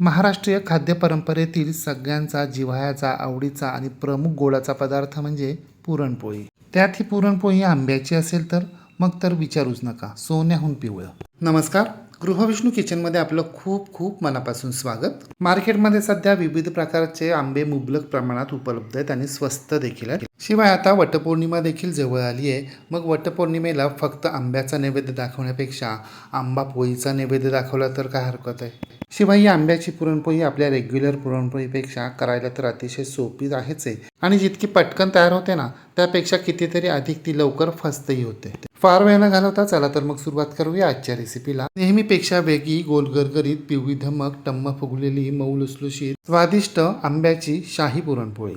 महाराष्ट्रीय खाद्यपरंपरेतील सगळ्यांचा जिव्हाळ्याचा आवडीचा आणि प्रमुख गोडाचा पदार्थ म्हणजे पुरणपोळी. त्यात ही पुरणपोळी आंब्याची असेल तर मग तर विचारूच नका. सोन्याहून पिवळं. नमस्कार. गृहविष्णू किचनमध्ये आपलं खूप खूप मनापासून स्वागत. मार्केटमध्ये सध्या विविध प्रकारचे आंबे मुबलक प्रमाणात उपलब्ध आहेत आणि स्वस्त देखील आहेत. शिवाय आता वटपौर्णिमा देखील जवळ आली आहे. मग वटपौर्णिमेला फक्त आंब्याचा नैवेद्य दाखवण्यापेक्षा आंबा पोळीचा नैवेद्य दाखवला तर काय हरकत आहे? शिवाय ही आंब्याची पुरणपोळी आपल्या रेग्युलर पुरणपोळीपेक्षा करायला तर अतिशय सोपी आहेच आहे. आणि जितकी पटकन तयार होते ना त्यापेक्षा कितीतरी अधिक ती लवकर फस्तही होते. फार वेळ न घालवता चला तर मग सुरुवात करूया आजच्या रेसिपीला नेहमीपेक्षा वेगळी गोलगरगरीत पिवळी धमक टम्म फुगलेली मऊ लुसलुशीत स्वादिष्ट आंब्याची शाही पुरणपोळी.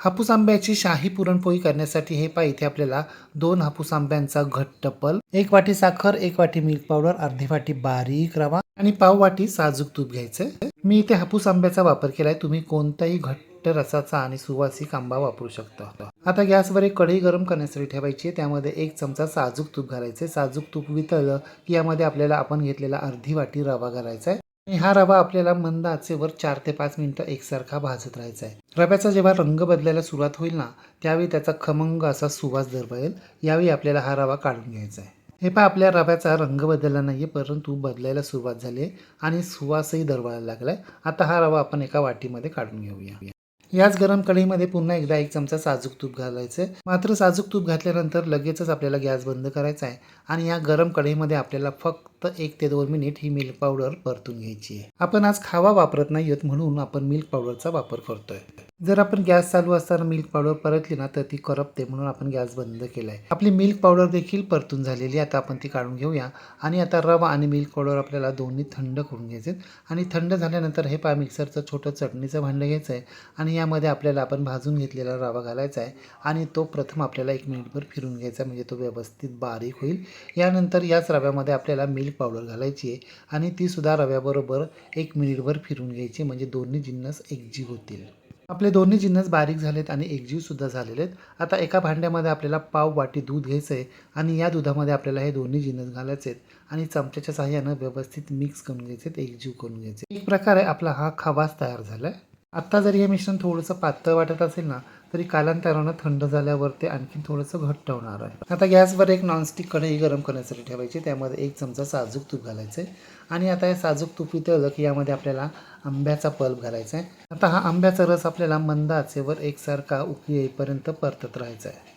हापूस आंब्याची शाही पुरणपोळी करण्यासाठी हे पहा इथे आपल्याला दोन हापूस आंब्यांचा घट्ट पल एक वाटी साखर एक वाटी मिल्क पावडर अर्धी वाटी बारीक रवा आणि पाव वाटी साजूक तूप घ्यायचं. मी इथे हापूस आंब्याचा वापर केलाय. तुम्ही कोणताही घट्ट रसाचा आणि सुवासिक आंबा वापरू शकता. आता गॅसवर एक कढई गरम करण्यासाठी ठेवायची त्यामध्ये एक चमचा साजूक तूप घालायचे. साजूक तूप वितळलं की यामध्ये आपल्याला आपण घेतलेला अर्धी वाटी रवा घालायचा आहे. आणि हा रवा आपल्याला मंद आचेवर चार ते पाच मिनटं एकसारखा भाजत राहायचा आहे. रव्याचा जेव्हा रंग बदलायला सुरुवात होईल ना त्यावेळी त्याचा खमंग असा सुवास दरवळेल. यावेळी आपल्याला हा रवा काढून घ्यायचा आहे. हे पहा आपल्या रव्याचा रंग बदलला नाही आहे परंतु बदलायला सुरुवात झाली आहे आणि सुवासही दरवळायला लागला आहे आता हा रवा आपण एका वाटीमध्ये काढून घेऊया. याच गरम कढईमध्ये पुन्हा एकदा एक चमचा साजूक तूप घालायचं. आहे मात्र साजूक तूप घातल्यानंतर लगेचच आपल्याला गॅस बंद करायचा आहे आणि या गरम कढईमध्ये आपल्याला फक्त एक ते दोन मिनिट ही मिल्क पावडर परतून घ्यायची आहे. आपण आज खावा वापरत नाही आहोत म्हणून आपण मिल्क पावडरचा वापर करतोय. जर आपण गॅस चालू असताना मिल्क पावडर परतली ना तर ती करपते म्हणून आपण गॅस बंद केला आहे आपली मिल्क पावडर देखील परतून झालेली आता आपण ती काढून घेऊया. आणि आता रवा आणि मिल्क पावडर आपल्याला दोन्ही थंड करून घ्यायचे आणि थंड झाल्यानंतर हे पा मिक्सरचं छोटं चटणीचं भांडं घ्यायचं आहे आणि यामध्ये आपल्याला आपण भाजून घेतलेला रवा घालायचा आहे आणि तो प्रथम आपल्याला एक मिनिटभर फिरून घ्यायचा म्हणजे तो व्यवस्थित बारीक होईल. यानंतर याच रव्यामध्ये आपल्याला मिल्क पावडर घालायची आहे आणि ती सुद्धा रव्याबरोबर एक मिनिटभर फिरून घ्यायची म्हणजे दोन्ही जिन्नस एकजीव होतील. आपले दोन्ही जिन्नस बारीक झालेत आणि एकजीवसुद्धा झालेले आहेत. आता एका भांड्यामध्ये आपल्याला पाव वाटी दूध घ्यायचं आहे आणि या दुधामध्ये आपल्याला हे दोन्ही जिन्नस घालायचे आहेत. आणि चमच्याच्या साह्यानं व्यवस्थित मिक्स करून घ्यायचे आहेत एकजीव करून घ्यायचे एक प्रकारे आपला हा खवास तयार झाला आहे आत्ता जरी हे मिश्रण थोडंसं पातळ वाटत असेल ना तरी कालांतरानं थंड झाल्यावर ते आणखी थोडंसं घट्ट होणार आहे. आता गॅसवर एक नॉनस्टिक कढई गरम करण्यासाठी ठेवायची. त्यामध्ये एक चमचा साजूक तूप घालायचं आहे आणि आता हे साजूक तूप वितळलं की यामध्ये आपल्याला आंब्याचा पल्प घालायचा आहे आता हा आंब्याचा रस आपल्याला मंद आचेवर एकसारखा उकळी येईपर्यंत परतत राहायचा आहे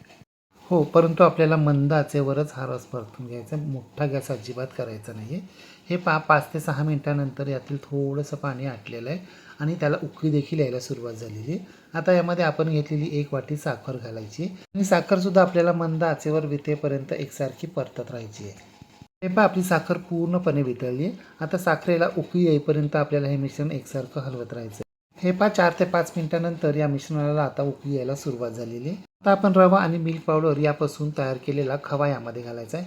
हो परंतु आपल्याला मंद आचेवरच हा रस परतून घ्यायचा. आहे मोठा गॅस अजिबात करायचा नाही आहे हे पा पाच ते सहा मिनटानंतर यातील थोडंसं पाणी आटलेलं आहे आणि त्याला उकळी देखील यायला सुरुवात झालेली आहे. आता यामध्ये आपण घेतलेली एक वाटी साखर घालायची आणि साखरसुद्धा आपल्याला मंद आचेवर वितेपर्यंत एकसारखी परतत राहायची आहे. हे पहा आपली साखर पूर्णपणे वितळली आहे. आता साखरेला उकळी येईपर्यंत आपल्याला हे मिश्रण एकसारखं हलवत राहायचं हे पहा चार ते पाच मिनिटानंतर या मिश्रणाला आता उकळी यायला सुरुवात झालेली आहे. आता आपण रवा आणि मिल्क पावडर यापासून तयार केलेला खवा यामध्ये घालायचा आहे.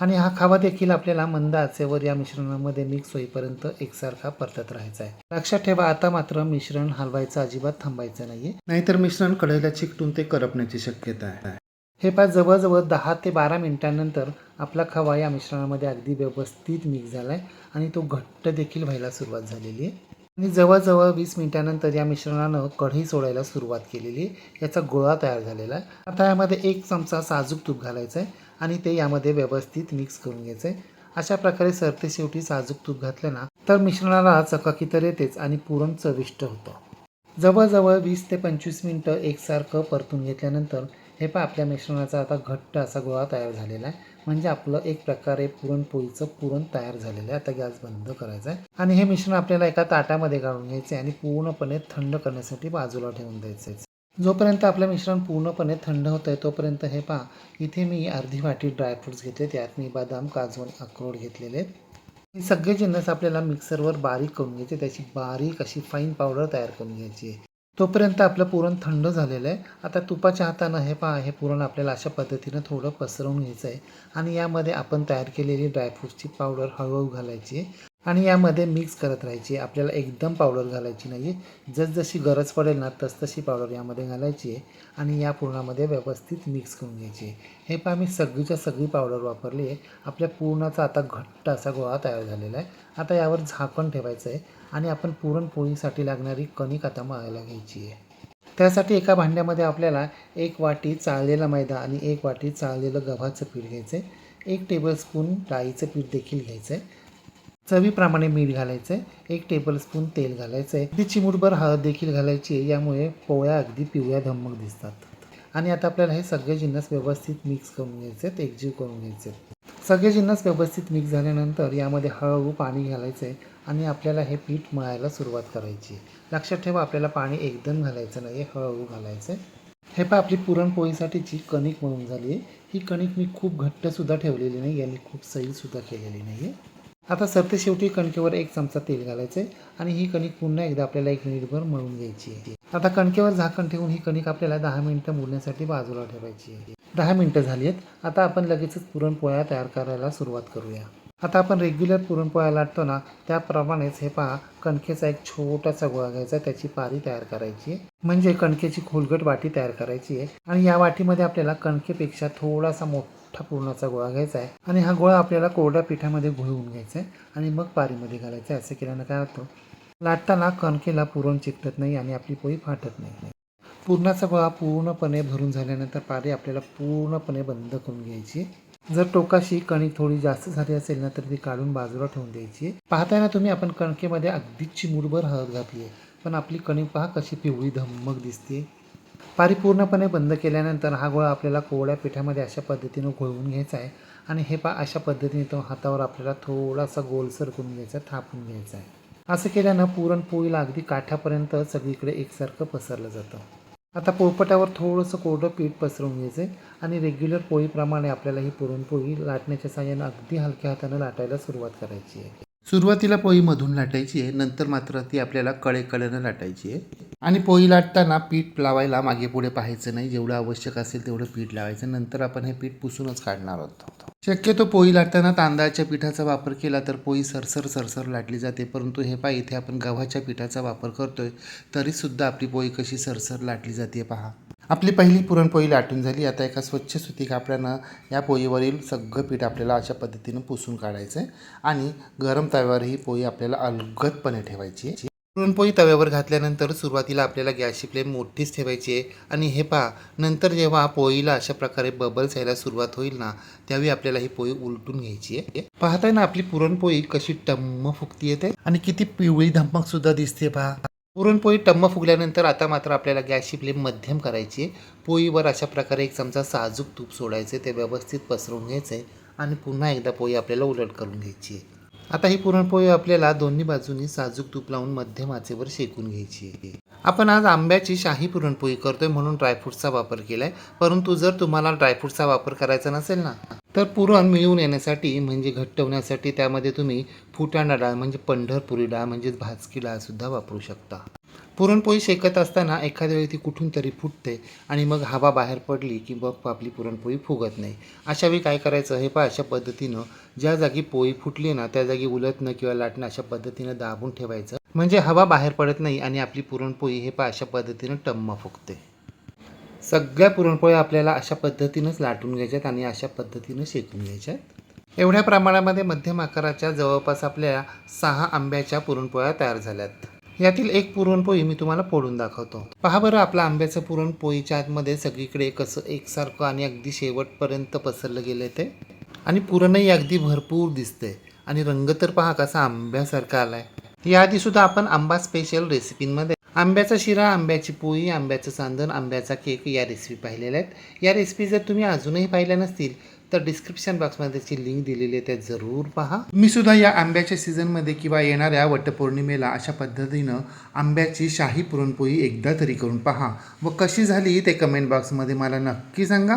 आणि हा खावा देखील आपल्याला मंद आचेवर या मिश्रणामध्ये मिक्स होईपर्यंत एकसारखा परतत राहायचा आहे. लक्षात ठेवा आता मात्र मिश्रण हलवायचं अजिबात थांबायचं नाहीये. नाहीतर मिश्रण कढईला चिकटून ते करपण्याची शक्यता आहे. हे पाच जवळजवळ दहा ते बारा मिनिटांनंतर आपला खवा या मिश्रणामध्ये अगदी व्यवस्थित मिक्स झाला आहे आणि तो घट्ट देखील व्हायला सुरुवात झालेली आहे. आणि जवळजवळ वीस मिनिटानंतर या मिश्रणानं कढई सोडायला सुरुवात केलेली याचा गोळा तयार झालेला आहे. आता यामध्ये एक चमचा साजूक तूप घालायचं आहे आणि ते यामध्ये व्यवस्थित मिक्स करून घ्यायचं आहे. अशा प्रकारे सरते शेवटी साजूक तूप घातलं ना तर मिश्रणाला चकाकी तर येतेच आणि पुरण चविष्ट होतं. जवळजवळ वीस ते पंचवीस मिनटं एकसारखं परतून घेतल्यानंतर हे पण आपल्या मिश्रणाचा आता घट्ट असा गोळा तयार झालेला आहे. म्हणजे आपलं एक प्रकारे पुरणपोळीचं पुरण तयार झालेलं आहे. आता गॅस बंद करायचा आहे. आणि हे मिश्रण आपल्याला एका ताटामध्ये काढून घ्यायचे आणि पूर्णपणे थंड करण्यासाठी बाजूला ठेवून आहे. जोपर्यंत आपलं मिश्रण पूर्णपणे थंड होतं आहे तोपर्यंत हे पहा इथे मी अर्धी वाटी ड्रायफ्रुट्स घेतले त्यात मी बदाम काजू आणि अक्रोड घेतलेले आहेत. हे सगळे जिन्नस आपल्याला मिक्सरवर बारीक करून घ्यायचे त्याची बारीक अशी फाईन पावडर तयार करून घ्यायची आहे. तोपर्यंत आपलं पुरण थंड झालेलं आहे. आता तुपाच्या हातानं हे पहा हे पुरण आपल्याला अशा पद्धतीनं थोडं पसरवून घ्यायचं आहे. आणि यामध्ये आपण तयार केलेली ड्रायफ्रूटची पावडर हळूहळू घालायची आणि यामध्ये मिक्स करत राहायची आपल्याला एकदम पावडर घालायची नाही आहे जसजशी गरज पडेल ना तसतशी पावडर यामध्ये घालायची आहे. आणि या पूर्णामध्ये व्यवस्थित मिक्स करून घ्यायची आहे. हे पहा मी सगळीच्या सगळी पावडर वापरली आहे. आपल्या पूर्णाचा आता घट्ट असा गोळा तयार झालेला आहे. आता यावर झाकण ठेवायचं आहे. आणि आपण पुरणपोळीसाठी लागणारी कणिक आता मळायला घ्यायची आहे. त्यासाठी एका भांड्यामध्ये आपल्याला एक वाटी चाळलेला मैदा आणि एक वाटी चाळलेलं गव्हाचं पीठ घ्यायचं आहे एक टेबलस्पून डाळीचं पीठ देखील घ्यायचं आहे चवीप्रमाणे मीठ घालायचं आहे एक टेबलस्पून तेल घालायचं आहे अगदी चिमूटभर हळद देखील घालायची आहे. यामुळे पोळ्या अगदी पिवळ्या धमक दिसतात. आणि आता आपल्याला हे सगळे जिन्नस व्यवस्थित मिक्स करून घ्यायचे आहेत एकजीव करून घ्यायचे आहेत सगळे जिन्नस व्यवस्थित मिक्स झाल्यानंतर यामध्ये हळूहळू पाणी घालायचं आहे आणि आपल्याला हे पीठ मळायला सुरुवात करायची. आहे लक्षात ठेवा आपल्याला पाणी एकदम घालायचं नाही आहे हळूहळू घालायचं आहे हे पहा आपली पुरणपोळीसाठीची कणिक म्हणून झाली आहे ही कणिक मी खूप घट्टसुद्धा ठेवलेली नाही आणि खूप सैलसुद्धा केलेली नाही आहे आता सरते शेवटी कणकेवर एक चमचा तेल घालायचं आहे आणि ही कणिक पुन्हा एकदा आपल्याला एक मिनिटभर मळून घ्यायची आहे. आता कणकेवर झाकण ठेवून ही कणिक आपल्याला दहा मिनिटं मुरण्यासाठी बाजूला ठेवायची आहे. दहा मिनटं झाली आहेत आता आपण लगेचच पुरणपोळ्या तयार करायला सुरुवात करूया. आता आपण रेग्युलर पुरणपोळ्या लाटतो ना त्याप्रमाणेच हे पहा कणकेचा एक छोटासा गोळा घ्यायचा त्याची पारी तयार करायची. आहे म्हणजे कणकेची खोलगट वाटी तयार करायची आहे. आणि या वाटीमध्ये आपल्याला कणकेपेक्षा थोडासा मोठा पुरणाचा गोळा घ्यायचा आहे. आणि हा गोळा आपल्याला कोरड्या पिठामध्ये घोळवून घ्यायचा आहे. आणि मग पारीमध्ये घालायचा आहे असं केल्यानं काय होतं? लाटताना कणकेला पुरण चिकटत नाही आणि आपली पोळी फाटत नाही. पुरणाचा गोळा पूर्णपणे भरून झाल्यानंतर पारी आपल्याला पूर्णपणे बंद करून घ्यायची. जर टोकाशी कणिक थोडी जास्त झाली असेल ना तर ती काढून बाजूला ठेवून द्यायची. पाहताय ना तुम्ही आपण कणकेमध्ये अगदी चिमूरभर हळद घातली आहे पण आपली कणिक पहा कशी पिवळी धम्मक दिसते. पारी पूर्णपणे बंद केल्यानंतर हा गोळा आपल्याला कोवळ्या पिठामध्ये अशा पद्धतीनं घोळवून घ्यायचा आहे. आणि हे पा अशा पद्धतीने तो हातावर आपल्याला थोडासा गोलसर करून घ्यायचा थापून घ्यायचा आहे. असं केल्यानं पुरणपोळीला अगदी काठापर्यंत सगळीकडे एकसारखं पसरलं जातं. आता पोळपटावर थोडंसं कोरडं पीठ पसरवून घ्यायचं आहे आणि रेग्युलर पोळीप्रमाणे आपल्याला ही पुरणपोळी लाटण्याच्या साह्यानं अगदी हलक्या हातानं लाटायला सुरुवात करायची आहे. सुरुवातीला पोळी मधून लाटायची आहे नंतर मात्र ती आपल्याला कळेकळेनं लाटायची आहे. आणि पोळी लाटताना पीठ लावायला मागे पुढे पाहायचं नाही. जेवढं आवश्यक असेल तेवढं पीठ लावायचं. नंतर आपण हे पीठ पुसूनच काढणार आहोत. शक्यतो पोळी लाटताना तांदळाच्या पिठाचा वापर केला तर पोळी सरसर सरसर लाटली जाते. परंतु हे पहा इथे आपण गव्हाच्या पिठाचा वापर करतोय तरीसुद्धा आपली पोळी कशी सरसर लाटली जाते पहा. आपली पहिली पुरणपोळी लाटून झाली. आता एका स्वच्छ सुती कापड्यानं या पोळीवरील सगळं पीठ आपल्याला अशा पद्धतीनं पुसून काढायचं आहे आणि गरम तव्यावर ही पोळी आपल्याला अलगदपणे ठेवायची आहे. पुरणपोळी तव्यावर घातल्यानंतर सुरुवातीला आपल्याला गॅसची फ्लेम मोठीच ठेवायची आहे. आणि हे पहा नंतर जेव्हा पोळीला अशा प्रकारे बबल्स यायला सुरुवात होईल ना त्यावेळी आपल्याला ही पोळी उलटून घ्यायची आहे. पाहताय ना आपली पुरणपोळी कशी टम्म फुगती येते आणि किती पिवळी धमक सुद्धा दिसते पहा. पुरणपोळी टम्म फुगल्यानंतर आता मात्र आपल्याला गॅसची फ्लेम मध्यम करायची आहे. पोळीवर अशा प्रकारे एक चमचा साजूक तूप सोडायचे ते व्यवस्थित पसरवून घ्यायचं आहे आणि पुन्हा एकदा पोळी आपल्याला उलट करून घ्यायची आहे. आता ही पुरणपोळी आपल्याला दोन्ही बाजूनी साजूक तूप लावून मध्यम आचेवर शेकून घ्यायची आहे. आपण आज आंब्याची शाही पुरणपोळी करतोय म्हणून ड्रायफ्रूटचा वापर केलाय. परंतु जर तुम्हाला ड्रायफ्रूटचा वापर करायचा नसेल ना तर पुरण मिळून येण्यासाठी म्हणजे घट्ट होण्यासाठी त्यामध्ये तुम्ही फुटाणा डाळ म्हणजे पंढरपुरी डाळ म्हणजेच भाजकी डाळ सुद्धा वापरू शकता. पुरणपोळी शेकत असताना एखाद्या वेळी ती कुठून तरी फुटते आणि मग हवा बाहेर पडली की मग आपली पुरणपोळी फुगत नाही. अशा वेळी काय करायचं? हे पहा अशा पद्धतीनं ज्या जागी पोळी फुटली ना त्या जागी उलटणं किंवा लाटणं अशा पद्धतीनं दाबून ठेवायचं. म्हणजे हवा बाहेर पडत नाही आणि आपली पुरणपोळी हे पहा अशा पद्धतीनं टम्म फुगते. सगळ्या पुरणपोळ्या आपल्याला अशा पद्धतीनंच लाटून घ्यायच्यात आणि अशा पद्धतीनं शेकून घ्यायच्यात. एवढ्या प्रमाणामध्ये मध्यम आकाराच्या जवळपास आपल्या सहा आंब्याच्या पुरणपोळ्या तयार झाल्यात. यातील एक पुरणपोळी मी तुम्हाला फोडून दाखवतो. पहा बरं आपलं आंब्याचं पुरणपोळीच्या आतमध्ये सगळीकडे कसं एकसारखं आणि अगदी शेवटपर्यंत पसरलं गेलं ते. आणि पुरणही अगदी भरपूर दिसते आणि रंग तर पहा कसा आंब्यासारखा आलाय. याआधी सुद्धा आपण आंबा स्पेशल रेसिपींमध्ये आंब्याचा शिरा आंब्याची पोळी आंब्याचं सांदण आंब्याचा केक या रेसिपी पाहिलेल्या आहेत. या रेसिपी जर तुम्ही अजूनही पाहिल्या नसतील तर डिस्क्रिप्शन बॉक्समध्ये त्याची लिंक दिलेली आहे त्या जरूर पहा. मी सुद्धा या आंब्याच्या सीझनमध्ये किंवा येणाऱ्या वटपौर्णिमेला अशा पद्धतीनं आंब्याची शाही पुरणपोळी एकदा तरी करून पहा. व कशी झाली ते कमेंट बॉक्समध्ये मला नक्की सांगा.